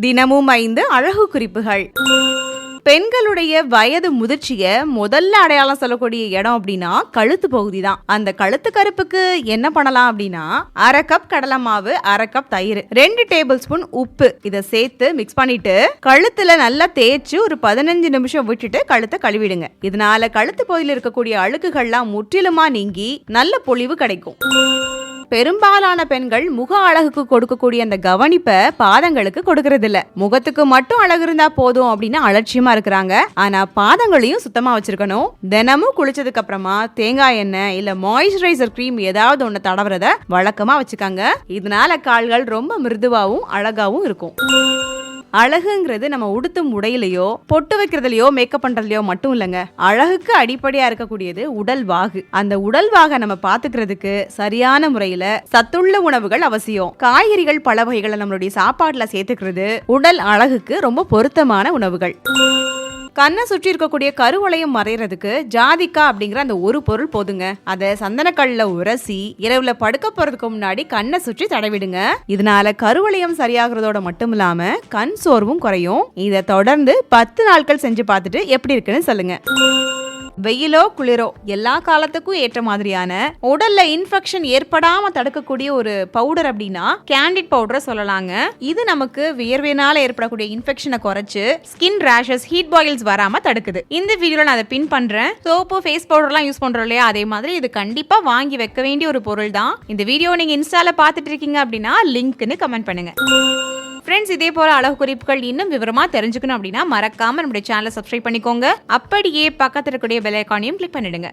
தினமும் ஐந்து அழகு குறிப்புகள். பெண்களுடைய வயது முதிர்ச்சிய முதல்ல அடையாளம் சொல்லக்கூடிய இடம் அப்படின்னா கழுத்து பகுதி தான். அந்த கழுத்து கருப்புக்கு என்ன பண்ணலாம் அப்படின்னா அரை கப் கடலை மாவு அரை கப் தயிர் ரெண்டு டேபிள் ஸ்பூன் உப்பு. இதை சேர்த்து மிக்ஸ் பண்ணிட்டு கழுத்துல நல்லா தேய்ச்சி ஒரு பதினஞ்சு நிமிஷம் விட்டுட்டு கழுத்தை கழுவிடுங்க. இதனால கழுத்து பகுதியில் இருக்கக்கூடிய அழுக்குகள்லாம் முற்றிலுமா நீங்கி நல்ல பொழிவு கிடைக்கும். பெரும்பாலான பெண்கள் முக அழகுக்கு கொடுக்கக்கூடிய அந்த கவனிப்பை பாதங்களுக்கு கொடுக்கறது இல்ல முகத்துக்கு மட்டும் அழகு இருந்தா போதும் அப்படின்னு அலட்சியமா இருக்கிறாங்க. ஆனா பாதங்களையும் சுத்தமா வச்சிருக்கணும். தினமும் குளிச்சதுக்கு அப்புறமா தேங்காய் எண்ணெய் இல்ல மாய்ஸ்சரைசர் க்ரீம் ஏதாவது ஒண்ணு தடவுறத வழக்கமா வச்சுக்காங்க. இதனால கால்கள் ரொம்ப மிருதுவாகவும் அழகாவும் இருக்கும். அழகுங்கிறது நம்ம உடுத்தும் உடையிலையோ பொட்டு வைக்கிறதுலையோ மேக்கப் பண்றதுலையோ மட்டும் இல்லைங்க. அழகுக்கு அடிப்படையா இருக்கக்கூடியது உடல் வாகு. அந்த உடல் வாக நம்ம பாத்துக்கிறதுக்கு சரியான முறையில சத்துள்ள உணவுகள் அவசியம். காய்கறிகள் பல வகைகளை நம்மளுடைய சாப்பாட்டுல சேர்த்துக்கிறது உடல் அழகுக்கு ரொம்ப பொருத்தமான உணவுகள். கண்ணை சுற்றி இருக்கக்கூடிய கருவளையம் மறையறதுக்கு ஜாதிக்கா அப்படிங்கிற அந்த ஒரு பொருள் போதுங்க. அதை சந்தனக்கல்ல உரசி இரவுல படுக்க போறதுக்கு முன்னாடி கண்ணை சுற்றி தடவிடுங்க. இதனால கருவளையம் சரியாகிறதோட மட்டும் இல்லாம கண் சோர்வும் குறையும். இதை தொடர்ந்து பத்து நாட்கள் செஞ்சு பார்த்துட்டு எப்படி இருக்குன்னு சொல்லுங்க. வெயிலோ குளிரோ எல்லா காலத்துக்கும் ஏற்ற மாதிரியான உடல்ல இன்ஃபெக்ஷன் ஏற்படாம தடுக்கக்கூடிய ஒரு பவுடர் அப்படின்னா கேண்டிட் பவுடரை சொல்லலாங்க. இது நமக்கு வியர்வையினால ஏற்படக்கூடிய இன்ஃபெக்ஷனை குறைச்சு ஸ்கின் ரேஷஸ் ஹீட் பாயில்ஸ் வராம தடுக்குது. இந்த வீடியோல நான் அதை பின் பண்றேன். சோப்பு ஃபேஸ் பவுடர்லாம் யூஸ் பண்றோம் இல்லையா? அதே மாதிரி இது கண்டிப்பா வாங்கி வைக்க வேண்டிய ஒரு பொருள் தான் இந்த வீடியோ நீங்க இன்ஸ்டால பாத்துட்டு இருக்கீங்க அப்படின்னா லிங்க்னு கமெண்ட் பண்ணுங்க. ஃப்ரெண்ட்ஸ் இதே போல அழகு குறிப்புகள் இன்னும் விவரமா தெரிஞ்சுக்கணும் அப்படின்னா மறக்காம நம்முடைய சேனலை சப்ஸ்கிரைப் பண்ணிக்கோங்க. அப்படியே பக்கத்தில் இருக்கக்கூடிய பெல் ஐக்கானையும் கிளிக் பண்ணிடுங்க.